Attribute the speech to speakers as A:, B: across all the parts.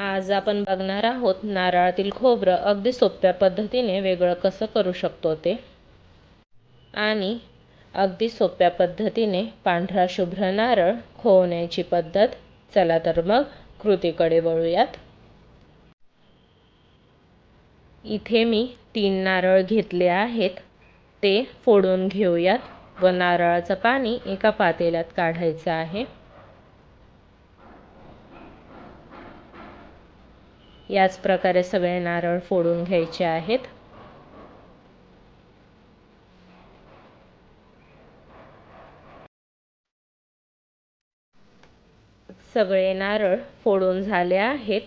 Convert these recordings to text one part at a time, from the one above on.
A: आज आपण बघणार आहोत नारळातील खोबरं अगदी सोप्या पद्धतीने वेगळं कसं करू शकतो ते. आणि अगदी सोप्या पद्धतीने पांढरा शुभ्र नारळ खोवण्याची पद्धत. चला तर मग कृतीकडे वळूयात. इथे मी तीन नारळ घेतले आहेत. ते फोडून घेऊयात व नारळाचं पाणी एका पातेल्यात काढायचं आहे. याच प्रकारे सगळे नारळ फोडून घ्यायचे आहेत. सगळे नारळ फोडून झाले आहेत.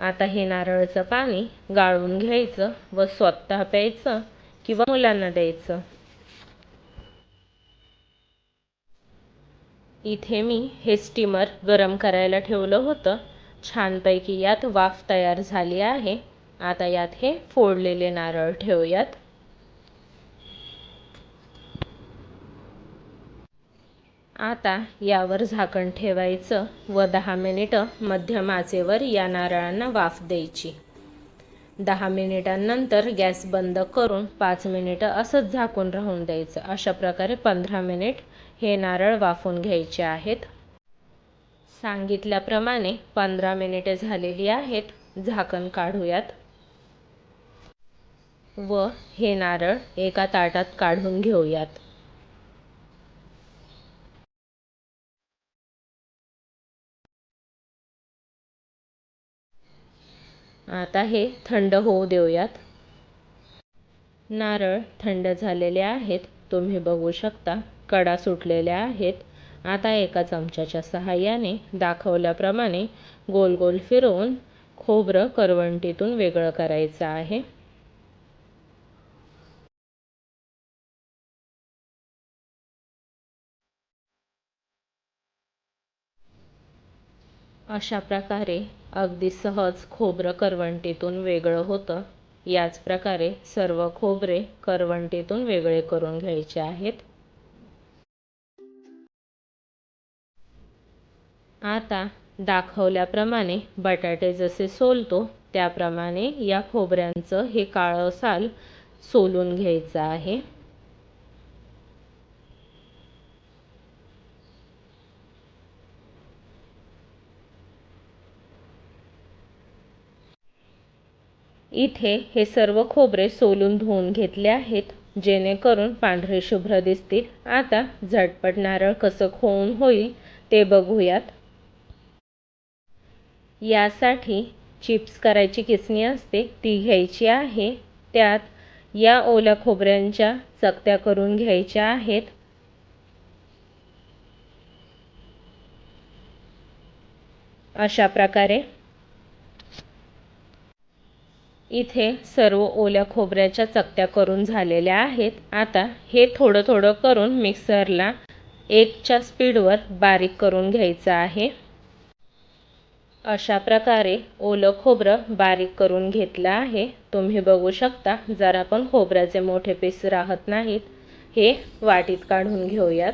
A: आता हे नारळाचं पाणी गाळून घ्यायचं व स्वतः प्यायचं किंवा मुलांना द्यायचं. इथे मी हे स्टीमर गरम करायला ठेवलं होतं. छानपैकी यात वाफ तयार झाली आहे. आता यात हे फोडलेले नारळ ठेवूयात. आता यावर झाकण ठेवायचं व दहा मिनिटं मध्यम आचेवर या नारळांना वाफ द्यायची. दहा मिनिटांनंतर गॅस बंद करून पाच मिनिटं असंच झाकून राहून द्यायचं. अशा प्रकारे पंधरा मिनिट हे नारळ वाफून घ्यायचे आहेत. सांगितल्याप्रमाणे पंधरा मिनिटे झालेली आहेत. झाकण काढूयात. व हे नारळ एका ताटात काढून घेऊयात. आता हे थंड होऊ देऊयात. नारळ थंड झालेले आहेत. तुम्ही बघू शकता कडा सुटलेल्या आहेत. आता एका चमच्याच्या सहाय्याने दाखवल्याप्रमाणे गोल गोल फिरवून खोबरं करवंटीतून वेगळं करायचं आहे. अशा प्रकारे अगदी सहज खोबरं करवंटीतून वेगळं होतं. याच प्रकारे सर्व खोबरे करवंटीतून वेगळे करून घ्यायचे आहेत. आता दाखवल्याप्रमाणे बटाटे जसे सोलतो त्याप्रमाणे या खोबऱ्यांचं हे काळं साल सोलून घ्यायचं आहे. इथे हे सर्व खोबरे सोलून धुवून घेतले आहेत जेणेकरून पांढरे शुभ्र दिसतील. आता झटपट नारळ कसं खोवून होईल ते बघूयात. यासाठी चिप्स करायची किसणी असते ती घ्यायची आहे. त्यात या ओल्या खोबऱ्यांच्या चकत्या करून घ्यायच्या आहेत. अशा प्रकारे इथे सर्व ओल्या खोबऱ्याच्या चकत्या करून झालेल्या आहेत. आता हे थोडं थोडं करून मिक्सरला एकच्या स्पीडवर बारीक करून घ्यायचं आहे. अशा प्रकारे ओलं खोबरं बारीक करून घेतलं आहे. तुम्ही बघू शकता जरा पण खोबऱ्याचे मोठे पीस राहत नाहीत हे वाटीत काढून घेऊयात.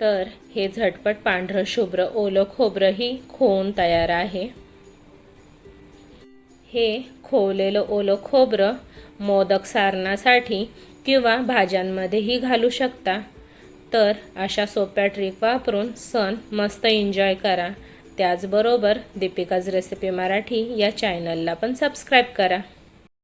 A: तर हे झटपट पांढरं शुभ्र ओलं खोबरंही खोवून तयार आहे. हे खोवलेलं ओलं खोबरं मोदक सारणासाठी किंवा भाज्यांमध्येही घालू शकता. तर अशा सोप्या ट्रिक वापरून सण मस्त एन्जॉय करा. त्याचबरोबर दीपिकाज रेसिपी मराठी या चॅनलला पण सबस्क्राईब करा.